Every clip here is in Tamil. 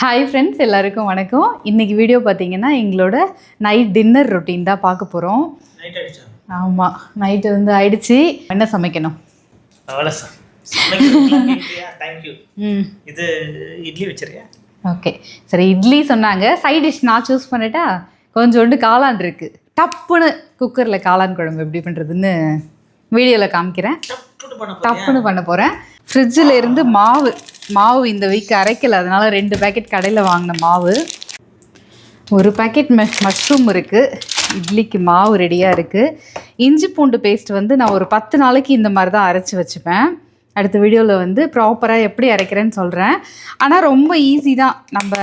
ஹாய் ஃப்ரெண்ட்ஸ் எல்லாருக்கும் வணக்கம். இன்னைக்கு வீடியோ பார்த்தீங்கன்னா எங்களோட நைட் டின்னர் ரொட்டீன் தான் பார்க்க போகிறோம் ஆமாம் நைட்டு வந்து ஆயிடுச்சு. என்ன சமைக்கணும்? ம். இது இட்லி வச்சிருக்கேன் ஓகே சரி இட்லி சொன்னாங்க. சைட் டிஷ் நான் சூஸ் பண்ணிட்டா கொஞ்சோண்டு காளான் இருக்கு. டப்புன்னு குக்கரில் காளான் குழம்பு எப்படி பண்ணுறதுன்னு வீடியோவில் காமிக்கிறேன். டப்புன்னு பண்ண போகிறேன் ஃப்ரிட்ஜில் இருந்து மாவு மாவு இந்த வீக் அரைக்கல. அதனால் ரெண்டு பேக்கெட் கடையில் வாங்கின மாவு. ஒரு பேக்கெட் மஷ்ரூம் இருக்குது இட்லிக்கு மாவு ரெடியாக இருக்குது இஞ்சி பூண்டு பேஸ்ட் வந்து நான் ஒரு பத்து நாளைக்கு இந்த மாதிரி தான் அரைச்சி வச்சுப்பேன். அடுத்த வீடியோவில் வந்து ப்ராப்பராக எப்படி அரைக்கிறேன்னு சொல்கிறேன் ஆனால் ரொம்ப ஈஸி தான். நம்ம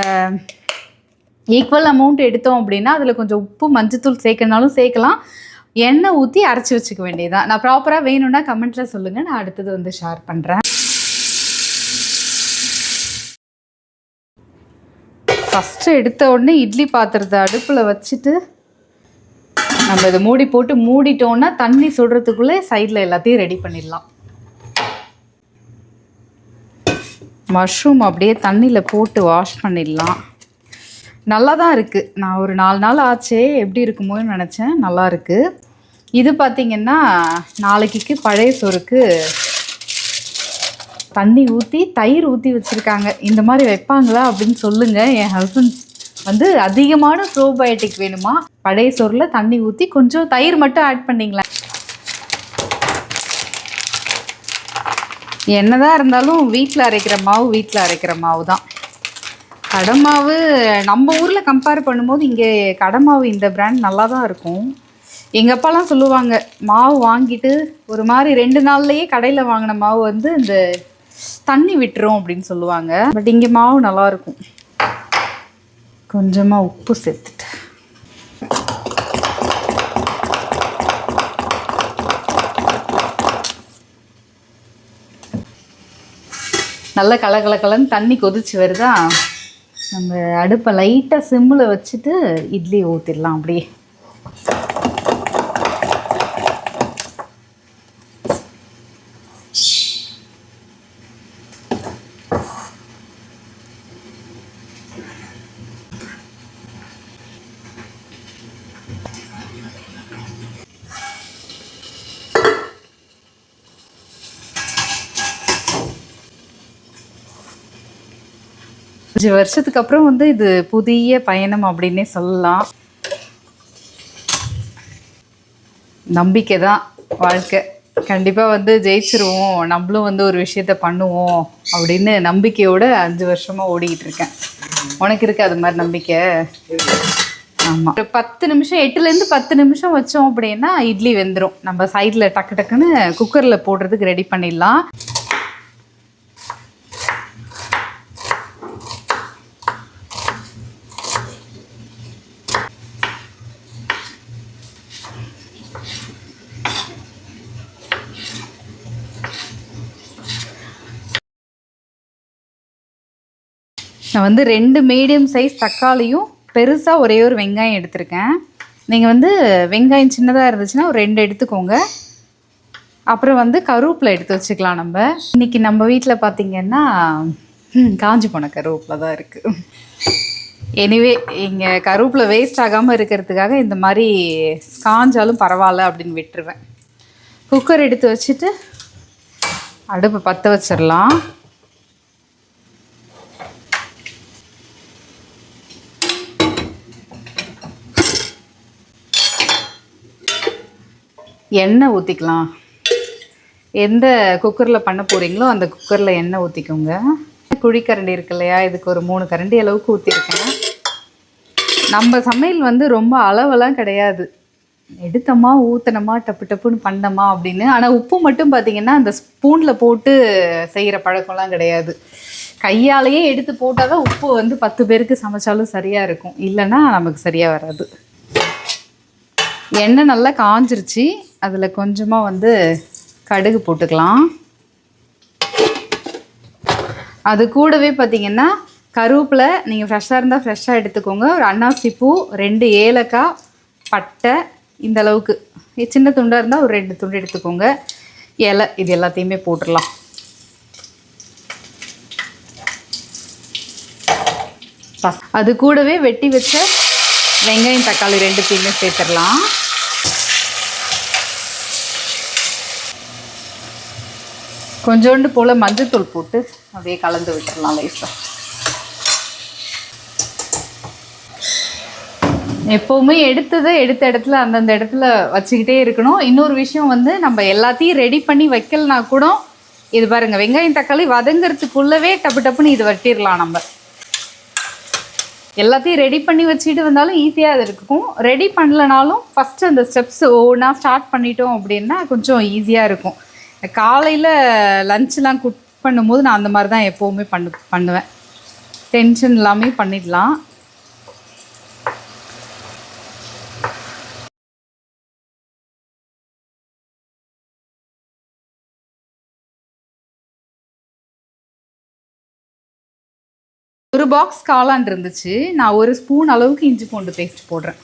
ஈக்குவல் அமௌண்ட் எடுத்தோம் அப்படின்னா அதில் கொஞ்சம் உப்பு மஞ்சத்தூள் சேர்க்கனாலும் சேர்க்கலாம். எண்ணெய் ஊற்றி அரைச்சி வச்சுக்க வேண்டியதுதான். நான் ப்ராப்பராக வேணும்னா கமெண்ட்டில் சொல்லுங்கள் நான் அடுத்தது வந்து ஷேர் பண்ணுறேன் ஃபஸ்ட்டு எடுத்த உடனே இட்லி பாத்திரத்தை அடுப்பில் வச்சுட்டு நம்ம இதை மூடி போட்டு மூடிட்டோன்னா தண்ணி சுடுறதுக்குள்ளே சைடில் எல்லாத்தையும் ரெடி பண்ணிடலாம். மஷ்ரூம் அப்படியே தண்ணியில் போட்டு வாஷ் பண்ணிடலாம். நல்லா தான் இருக்குது நான் ஒரு நாலு நாள் ஆச்சே. எப்படி இருக்குமோன்னு நினச்சேன். நல்லா இருக்குது இது பார்த்திங்கன்னா நாளைக்கு பழைய சோறுக்கு தண்ணி ஊற்றி தயிர் ஊற்றி வச்சுருக்காங்க. இந்த மாதிரி வைப்பாங்களா அப்படின்னு சொல்லுங்கள் என் ஹஸ்பண்ட் வந்து அதிகமான ப்ரோபயோட்டிக் வேணுமா? பழைய சோறில் தண்ணி ஊற்றி கொஞ்சம் தயிர் மட்டும் ஆட் பண்ணிங்களேன் என்னதான் இருந்தாலும் வீட்டில் அரைக்கிற மாவு வீட்டில் அரைக்கிற மாவு தான் கடை மாவு நம்ம ஊரில் கம்பேர் பண்ணும்போது இங்கே கடை மாவு இந்த பிராண்ட் நல்லா தான் இருக்கும். எங்கள் அப்பாலாம் சொல்லுவாங்க மாவு வாங்கிட்டு ஒரு மாதிரி ரெண்டு நாள்லையே கடையில் வாங்கின மாவு வந்து இந்த தண்ணி விட்டுரும் அப்படின்னு சொல்லுவாங்க. பட் இங்கே மாவு நல்லாயிருக்கும் கொஞ்சமாக உப்பு சேர்த்துட்டு. நல்ல கலகலகலன்னு தண்ணி கொதிச்சு வருதா? நம்ம அடுப்பை லைட்டாக சிம்மில் வச்சுட்டு இட்லி ஊற்றிடலாம் அப்படியே. அஞ்சு வருஷத்துக்கு அப்புறம் வந்து இது புதிய பயணம் அப்படின்னே சொல்லலாம். நம்பிக்கை தான் வாழ்க்கை. கண்டிப்பாக வந்து ஜெயிச்சிருவோம். நம்மளும் வந்து ஒரு விஷயத்த பண்ணுவோம் அப்படின்னு நம்பிக்கையோட அஞ்சு வருஷமாக ஓடிக்கிட்டு இருக்கேன். உனக்கு இருக்கு அது மாதிரி நம்பிக்கை? ஆமாம் ஒரு பத்து நிமிஷம் எட்டுலேருந்து பத்து நிமிஷம் வச்சோம் அப்படின்னா இட்லி வெந்துடும் நம்ம சைடில் டக்கு டக்குன்னு குக்கரில் போடுறதுக்கு ரெடி பண்ணிடலாம். நான் வந்து ரெண்டு மீடியம் சைஸ் தக்காளியும் பெருசாக ஒரே ஒரு வெங்காயம் எடுத்திருக்கேன். நீங்கள் வந்து வெங்காயம் சின்னதாக இருந்துச்சுன்னா ஒரு ரெண்டு எடுத்துக்கோங்க. அப்புறம் வந்து கருவேப்பிலை எடுத்து வச்சுக்கலாம் நம்ம. இன்னைக்கு நம்ம வீட்டில் பார்த்தீங்கன்னா காஞ்சி போன கருவேப்பிலை தான் இருக்குது எனிவே இங்கே கருவேப்பிலை வேஸ்ட் ஆகாமல் இருக்கிறதுக்காக இந்த மாதிரி காஞ்சாலும் பரவாயில்ல அப்படின்னு விட்டுருவேன். குக்கர் எடுத்து வச்சுட்டு அடுப்பை பற்ற வச்சிடலாம். எண்ணெய் ஊற்றிக்கலாம் எந்த குக்கரில் பண்ண போகிறீங்களோ அந்த குக்கரில் எண்ணெய் ஊற்றிக்கோங்க குழிக்கரண்டி இருக்கு இல்லையா? இதுக்கு ஒரு மூணு கரண்டி அளவுக்கு ஊற்றிருக்கேன் நம்ம சமையல் வந்து ரொம்ப அளவெல்லாம் கிடையாது. எடுத்தோமா ஊற்றினோமா டப்பு டப்புன்னு பண்ணோமா அப்படின்னு. ஆனால் உப்பு மட்டும் பார்த்தீங்கன்னா அந்த ஸ்பூனில் போட்டு செய்கிற பழக்கம்லாம் கிடையாது. கையாலேயே எடுத்து போட்டால் தான் உப்பு வந்து பத்து பேருக்கு சமைச்சாலும் சரியாக இருக்கும். இல்லைன்னா நமக்கு சரியாக வராது. எண்ணெய் நல்லா காஞ்சிருச்சு. அதில் கொஞ்சமாக வந்து கடுகு போட்டுக்கலாம். அது கூடவே பார்த்தீங்கன்னா கருவேப்பிலை நீங்கள் ஃப்ரெஷ்ஷாக இருந்தால் ஃப்ரெஷ்ஷாக எடுத்துக்கோங்க. ஒரு அன்னாசி பூ ரெண்டு ஏலக்காய் பட்டை இந்த அளவுக்கு. சின்ன துண்டாக இருந்தால் ஒரு ரெண்டு துண்டு எடுத்துக்கோங்க. இலை இது எல்லாத்தையுமே போட்டுடலாம். அது கூடவே வெட்டி வச்ச வெங்காயம் தக்காளி ரெண்டுத்தையுமே சேர்த்துடலாம். கொஞ்சோண்டு போல் மஞ்சத்தூள் போட்டு அப்படியே கலந்து விட்டுடலாம் லைஸாக எப்போவுமே எடுத்ததை எடுத்த இடத்துல அந்தந்த இடத்துல வச்சுக்கிட்டே இருக்கணும். இன்னொரு விஷயம் வந்து நம்ம எல்லாத்தையும் ரெடி பண்ணி வைக்கலனா கூட இது பாருங்க வெங்காயம் தக்காளி வதங்கிறதுக்குள்ளவே டப்பு டப்புன்னு இது வட்டிடலாம் நம்ம. எல்லாத்தையும் ரெடி பண்ணி வச்சுட்டு வந்தாலும் ஈஸியாக அது இருக்கும். ரெடி பண்ணலனாலும் ஃபஸ்ட்டு அந்த ஸ்டெப்ஸ் ஒவ்வொன்றா ஸ்டார்ட் பண்ணிட்டோம் அப்படின்னா கொஞ்சம் ஈஸியாக இருக்கும். காலையில் லஞ்செலாம் குக் பண்ணும்போது நான் அந்த மாதிரி தான் எப்போவுமே பண்ணு பண்ணுவேன். டென்ஷன் இல்லாமல் பண்ணிடலாம். ஒரு பாக்ஸ் காளான் இருந்துச்சு. நான் ஒரு ஸ்பூன் அளவுக்கு இஞ்சி பூண்டு பேஸ்ட் போடுறேன்.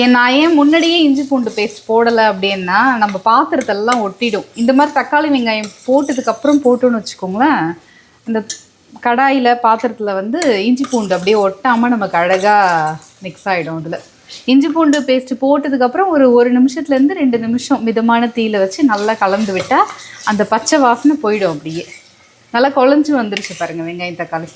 ஏன் நான் ஏன் முன்னாடியே இஞ்சி பூண்டு பேஸ்ட் போடலை அப்படின்னா நம்ம பாத்திரத்தெல்லாம் ஒட்டிடும். இந்த மாதிரி தக்காளி வெங்காயம் போட்டதுக்கப்புறம் போட்டோன்னு வச்சுக்கோங்களேன். அந்த கடாயில் பாத்திரத்தில் வந்து இஞ்சி பூண்டு அப்படியே ஒட்டாமல் நமக்கு அழகாக மிக்ஸ் ஆகிடும் அதில். இஞ்சி பூண்டு பேஸ்ட் போட்டதுக்கப்புறம் ஒரு ஒரு நிமிஷத்துலேருந்து ரெண்டு நிமிஷம் மிதமான தீயில வச்சு நல்லா கலந்து விட்டால் அந்த பச்சை வாசனை போயிடும் அப்படியே. நல்லா குழஞ்சி வந்துருச்சு பாருங்கள் வெங்காயம் தக்காளி.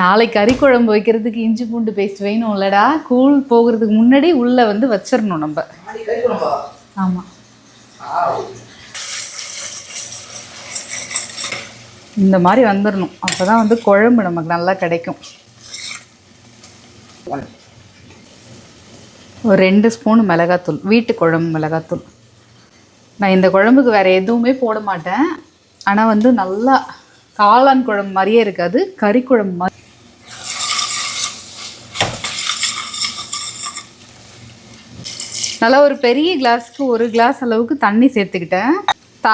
நாளைக்கு கறி குழம்பு வைக்கிறதுக்கு இஞ்சி பூண்டு பேஸ்ட் வேணும் இல்லடா கூழ் போகிறதுக்கு முன்னாடி உள்ளே வந்து வச்சிடணும் நம்ம. ஆமாம் இந்த மாதிரி வந்துடணும் அப்போ தான் வந்து குழம்பு நமக்கு நல்லா கிடைக்கும். ஒரு ரெண்டு ஸ்பூன் மிளகாத்தூள் வீட்டு குழம்பு மிளகாத்தூள். நான் இந்த குழம்புக்கு வேறு எதுவுமே போட மாட்டேன். ஆனால் வந்து நல்லா காளான் குழம்பு மாதிரியே இருக்காது கறி குழம்பு மாதிரி. நல்லா ஒரு பெரிய கிளாஸ்க்கு ஒரு கிளாஸ் அளவுக்கு தண்ணி சேர்த்துக்கிட்டேன்.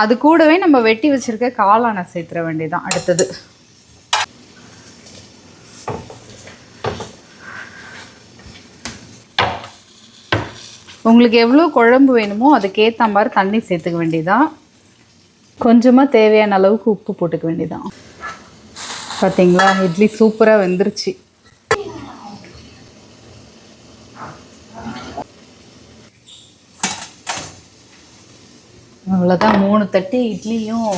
அது கூடவே நம்ம வெட்டி வச்சிருக்க காளானை சேர்த்துற வேண்டியதான் அடுத்தது. உங்களுக்கு எவ்வளோ குழம்பு வேணுமோ அதுக்கேற்ற மாதிரி தண்ணி சேர்த்துக்க வேண்டியதான் கொஞ்சமாக தேவையான அளவுக்கு உப்பு போட்டுக்க வேண்டியதான் பார்த்தீங்களா இட்லி சூப்பராக வெந்துருச்சு. அவ்வளோதான் மூணு தட்டி இட்லியும்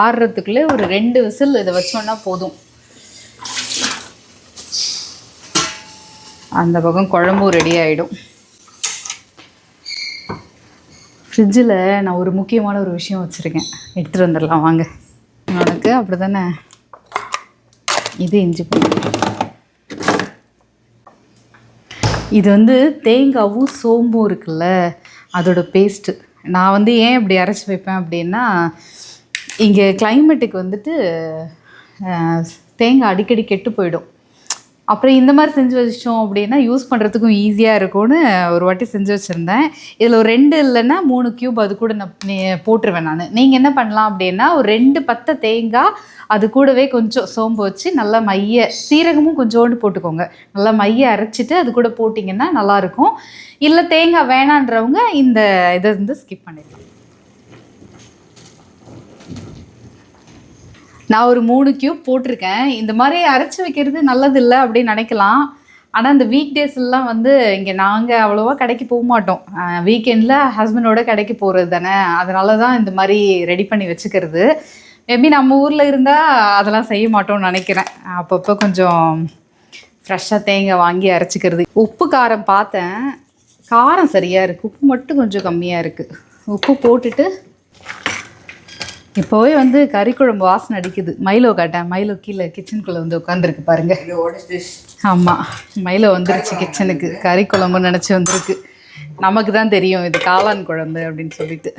ஆறுறதுக்குள்ளே ஒரு ரெண்டு விசில் இதை வச்சோன்னா போதும். அந்த பக்கம் குழம்பும் ரெடி ஆகிடும் ஃப்ரிட்ஜில் நான் ஒரு முக்கியமான ஒரு விஷயம் வச்சுருக்கேன். எடுத்துகிட்டு வந்துடலாம் வாங்க. உனக்கு அப்படி தானே இது இஞ்சி பூண்டு. இது வந்து தேங்காவும் சோம்பும் இருக்குல்ல அதோட பேஸ்ட்டு நான் வந்து ஏன் இப்படி அரைச்சி வைப்பேன் அப்படின்னா இங்கே கிளைமேட்டுக்கு வந்துட்டு தேங்காய் அடிக்கடி கெட்டு போயிடும். அப்புறம் இந்த மாதிரி செஞ்சு வச்சிட்டோம் அப்படின்னா யூஸ் பண்ணுறதுக்கும் ஈஸியாக இருக்கும்னு ஒரு வாட்டி செஞ்சு வச்சுருந்தேன். இதில் ஒரு ரெண்டு இல்லைன்னா மூணு க்யூப் அது கூட நான் போட்டுருவேன் நான். நீங்கள் என்ன பண்ணலாம் அப்படின்னா ஒரு ரெண்டு பத்தை தேங்காய் அது கூடவே கொஞ்சம் சோம்பு வச்சு நல்லா மைய சீரகமும் கொஞ்சோண்டு போட்டுக்கோங்க. நல்லா மைய அரைச்சிட்டு அது கூட போட்டிங்கன்னா நல்லாயிருக்கும் இல்லை தேங்காய் வேணான்றவங்க இந்த இதை வந்து ஸ்கிப் பண்ணிடலாம். நான் ஒரு மூணு கியூப் போட்டிருக்கேன். இந்த மாதிரி அரைச்சி வைக்கிறது நல்லது இல்லை அப்படின்னு நினைக்கலாம். ஆனால் இந்த வீக் டேஸ்லாம் வந்து இங்கே நாங்கள் அவ்வளோவா கடைக்கு போக மாட்டோம். வீக்கெண்டில் ஹஸ்பண்டோட கடைக்கு போகிறது தானே. அதனால தான் இந்த மாதிரி ரெடி பண்ணி வச்சுக்கிறது. மேபி நம்ம ஊரில் இருந்தால் அதெல்லாம் செய்ய மாட்டோம்னு நினைக்கிறேன். அப்பப்போ கொஞ்சம் ஃப்ரெஷ்ஷாக தேங்காய் வாங்கி அரைச்சிக்கிறது. உப்பு காரம் பார்த்தேன். காரம் சரியாக இருக்குது உப்பு மட்டும் கொஞ்சம் கம்மியாக இருக்குது உப்பு போட்டுட்டு இப்போவே வந்து கறி குழம்பு வாசனை அடிக்குது. மைலோ காட்டேன் மைலோ கீழே கிச்சனுக்குள்ளே வந்து உட்காந்துருக்கு பாருங்க. ஆமாம் மைலோ வந்துருச்சு கிச்சனுக்கு கறி குழம்புன்னு நினச்சி வந்திருக்கு. நமக்கு தான் தெரியும் இது காளான் குழம்பு அப்படின்னு சொல்லிட்டு.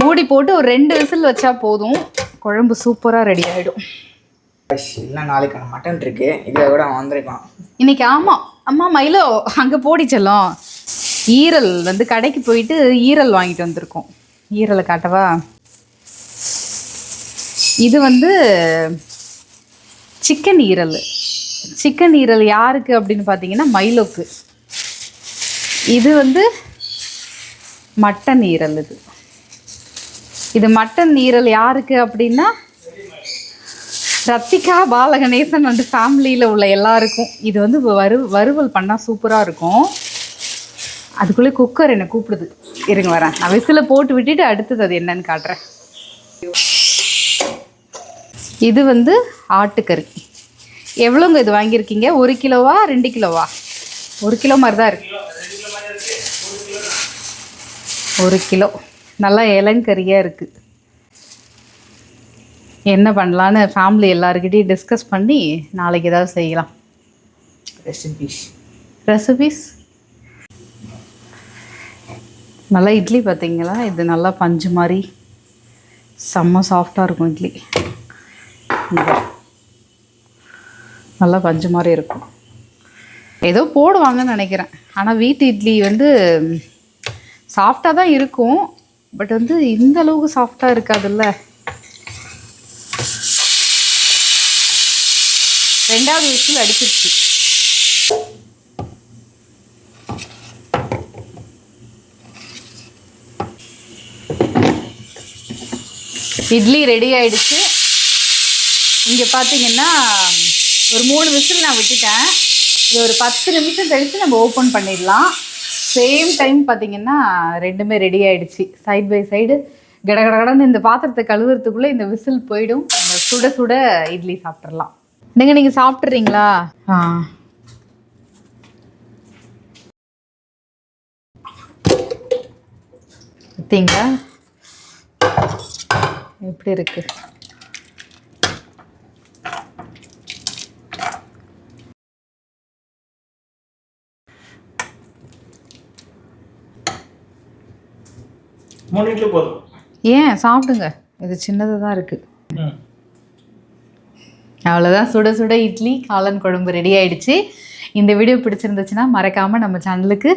மூடி போட்டு ஒரு ரெண்டு விசில் வச்சா போதும். குழம்பு சூப்பராக ரெடி ஆகிடும் இல்லை நாளைக்கான மட்டன் இருக்கு. இதில் கூட அவன் வந்திருக்கான். இன்னைக்கு ஆமாம் அம்மா மயிலோ அங்கே போடி செல்லம். ஈரல் வந்து கடைக்கு போயிட்டு ஈரல் வாங்கிட்டு வந்திருக்கோம். ஈரலை காட்டவா? இது வந்து சிக்கன் ஈரல். சிக்கன் ஈரல் யாருக்கு அப்படின்னு பார்த்தீங்கன்னா மயிலோக்கு இது வந்து மட்டன் ஈரல் இது. இது மட்டன் ஈரல் யாருக்கு அப்படின்னா ரத்திகா பாலகணேசன் அண்ட் ஃபேமிலியில் உள்ள எல்லாருக்கும். இது வந்து வறு வறுவல் பண்ணால் சூப்பராக இருக்கும். அதுக்குள்ளே குக்கர் என்னை கூப்பிடுது? இருங்க வரேன். நான் விசில் போட்டு விட்டுட்டு அடுத்தது அது என்னன்னு காட்டுறேன். இது வந்து ஆட்டுக்கறி. எவ்வளோங்க இது வாங்கியிருக்கீங்க? ஒரு கிலோவா ரெண்டு கிலோவா? ஒரு கிலோ மாதிரி தான் இருக்கு. ஒரு கிலோ. நல்லா இளங்கறியாக இருக்குது என்ன பண்ணலான்னு ஃபேமிலி எல்லாருக்கிட்டையும் டிஸ்கஸ் பண்ணி நாளைக்கு ஏதாவது செய்யலாம். ரெஸ்ட் இன் பீஸ் ரெசிபிஸ் நல்லா இட்லி பார்த்தீங்களா? இது நல்லா பஞ்சு மாதிரி. செம்ம சாஃப்டாக இருக்கும் இட்லி. நல்லா பஞ்சு மாதிரி இருக்கும். ஏதோ போடுவாங்கன்னு நினைக்கிறேன். ஆனால் வீட்டு இட்லி வந்து சாஃப்டாக தான் இருக்கும். பட் வந்து இந்த அளவுக்கு சாஃப்டாக இருக்காதுல்ல. ரெண்டாவது விசில் அடிச்சிருச்சு. இட்லி ரெடி ஆயிடுச்சு. இங்கே பார்த்தீங்கன்னா ஒரு மூணு விசில் நான் விட்டுட்டேன். இது ஒரு பத்து நிமிஷம் கழித்து நம்ம ஓப்பன் பண்ணிடலாம். சேம் டைம் பார்த்தீங்கன்னா ரெண்டுமே ரெடி ஆகிடுச்சி சைட் பை சைடு கடகடன்னு இந்த பாத்திரத்தை கழுவுறதுக்குள்ளே இந்த விசில் போயிடும். நம்ம சுட சுட இட்லி சாப்பிட்றலாம் நீங்கள் நீங்கள் சாப்பிட்றீங்களா ஆ. பார்த்தீங்களா எப்படி இருக்கு? மூணு இட்லி போதும். ஏன்? சாப்பிடுங்க. இது சின்னதாக தான் இருக்குது அவ்வளோதான் சுட சுட இட்லி காளான் குழம்பு ரெடி ஆயிடுச்சு. இந்த வீடியோ பிடிச்சிருந்துச்சுன்னா மறக்காமல் நம்ம சேனலுக்கு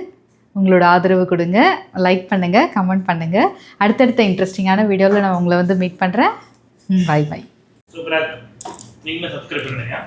உங்களோட ஆதரவு கொடுங்க. லைக் பண்ணுங்கள் கமெண்ட் பண்ணுங்கள் அடுத்தடுத்த இன்ட்ரெஸ்டிங்கான வீடியோவில் நான் உங்களை வந்து மீட் பண்ணுறேன் பாய் பாய் சூப்பராக நீங்களும் சப்ஸ்கிரைப் பண்ணுங்க.